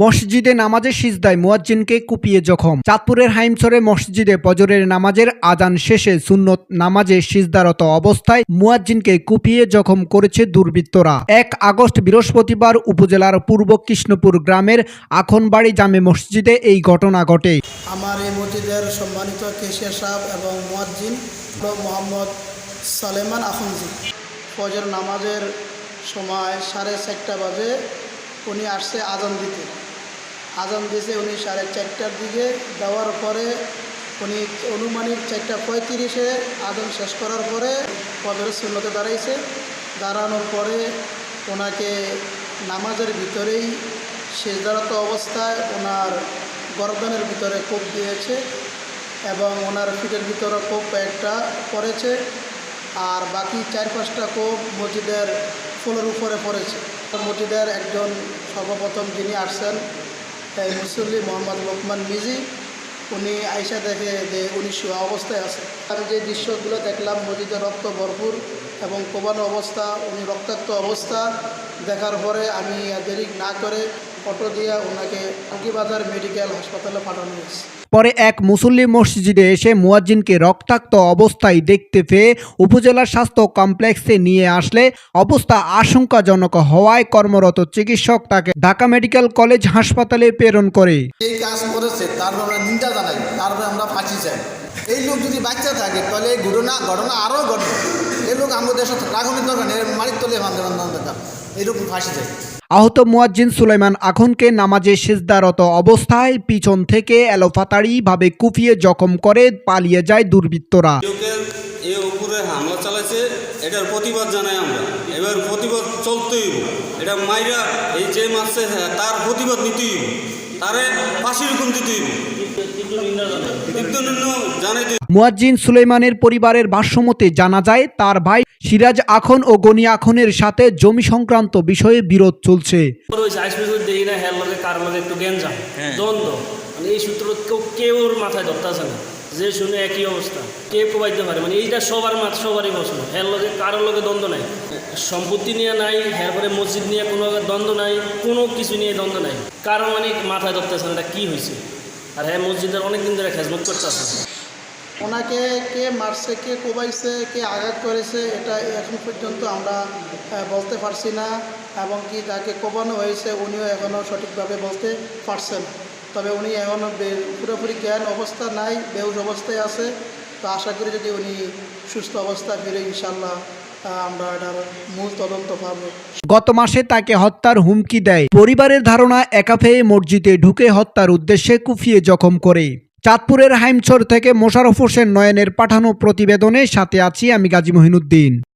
মসজিদে নামাজের সিজদায় মুয়াজ্জিনকে কুপিয়ে জখম। চাঁদপুরের হাইমছড়ে মসজিদে পজরের নামাজের আজান শেষে সুন্নত নামাজে সিজদারত অবস্থায় মুয়াজ্জিনকে কুপিয়ে জখম করেছে দুর্বৃত্তরা। এক আগস্ট বৃহস্পতিবার উপজেলার পূর্ব কৃষ্ণপুর গ্রামের আখনবাড়ি জামে মসজিদে এই ঘটনা ঘটে। আমার এই মসজিদের সম্মানিত কেশিয়া সাহেব এবং মুয়াজ্জিন মোহাম্মদ সালেমান আখনজি। ফজর নামাজের সময় সাড়ে চারটা বাজে উনি আসছে আজান দিতে। আজান দিয়েছে উনি সাড়ে চারটার দিকে। দেওয়ার পরে উনি অনুমানিক চারটা পঁয়ত্রিশে আজান শেষ করার পরে ফজরের শূন্যতে দাঁড়াইছে। দাঁড়ানোর পরে ওনাকে নামাজের ভিতরেই শেষদারত অবস্থায় ওনার গর্দনের ভিতরে কোপ দিয়েছে এবং ওনার পিঠের ভিতরে কোপ কয়েকটা পড়েছে আর বাকি চার পাঁচটা কোপ মসজিদের ফুলের উপরে পড়েছে। মসজিদের একজন সর্বপ্রথম যিনি আসছেন মুসল্লি মোহাম্মদ লোকমান মিজি। উনি আইসা দেখে যে উনি শোয়া অবস্থায় আছে। আর যে দৃশ্যগুলো দেখলাম মসজিদে রক্ত ভরপুর এবং কোবানো অবস্থা, উনি রক্তাক্ত অবস্থা দেখার পরে আমি দেরি না করে অটো দিয়ে ওনাকে আঙ্কিবাজার মেডিকেল হাসপাতালে পাঠানো হয়েছে। পরে এক মুসল্লি মসজিদে এসে মুয়াজ্জিনকে রক্তাক্ত অবস্থায় দেখতে পেয়ে উপজেলা স্বাস্থ্য কমপ্লেক্সে নিয়ে আসলে অবস্থা আশঙ্কাজনক হওয়ায় কর্মরত চিকিৎসক তাকে ঢাকা মেডিকেল কলেজ হাসপাতালে প্রেরণ করে। এই কাজ করেছে তারপর আমরা নিন্দা জানাই তারপরে আমরা ফাঁসি চাই। এই লোক যদি বাচ্চা থাকে তাহলে এই ঘটনা ঘটনা আরও ঘটবে এই লোক আমাদের দেশে রাখনের দরকার এর মালিক তোলে দরকার এইরকম ফাঁসি চাই। আহত মুয়াজ্জিন সুলাইমান আখনকে নামাজে সেজদারত অবস্থায় পিছন থেকে ভাবে কুপিয়ে জখম করে পালিয়ে যায় দুর্বৃত্তরা। হামলা চালাইছে এটার প্রতিবাদ জানাই আমরা। এবার প্রতিবাদ চলতেই এটা মাইরা এই যে মারছে হ্যাঁ, তার প্রতিবাদ নিতেই তারে ফাঁসি রকম দিতেই মুয়াজ্জিন সুলেমানের পরিবারের ভাষ্যমতে জানা যায় তার ভাই সিরাজ আখন ও গনি আখনের সাথে জমি সংক্রান্ত বিষয়ে বিরোধ চলছে। দ্বন্দ্ব। মানে এই সূত্র কেউ মাথায় ধরতেছে না। যে শুনে একই অবস্থা। কে পারে মানে এইটা সবার মাথা সবারই প্রশ্ন। হ্যার লগে কারোর লগে দ্বন্দ্ব নাই। সম্পত্তি নিয়ে নাই পরে মসজিদ নিয়ে কোনো দ্বন্দ্ব নাই কোনো কিছু নিয়ে দ্বন্দ্ব নাই। কারও মানে মাথায় ধরতেছে না এটা কী হয়েছে? আর হ্যাঁ মসজিদের অনেক দিন ধরে খেজমত করতেছে। ওনাকে কে মারছে, কে কোবাইছে, কে আঘাত করেছে, এটা এখন পর্যন্ত আমরা বলতে পারছি না। এবং কি যাকে কোবানো হয়েছে, উনিও এখনও সঠিকভাবে বলতে পারছেন তবে উনি এখনও পুরোপুরি জ্ঞান অবস্থা নাই বেউজ অবস্থায় আছে। তো আশা করি যদি উনি সুস্থ অবস্থা ফিরে ইনশাল্লাহ গত মাসে তাকে হত্যার হুমকি দেয়। পরিবারের ধারণা, একা পেয়ে মসজিদে ঢুকে হত্যার উদ্দেশ্যে কুফিয়ে জখম করে। চাঁদপুরের হাইমছর থেকে মোশারফ হোসেন নয়নের পাঠানো প্রতিবেদনে সাথে আছি আমি গাজী মহিনুদ্দিন।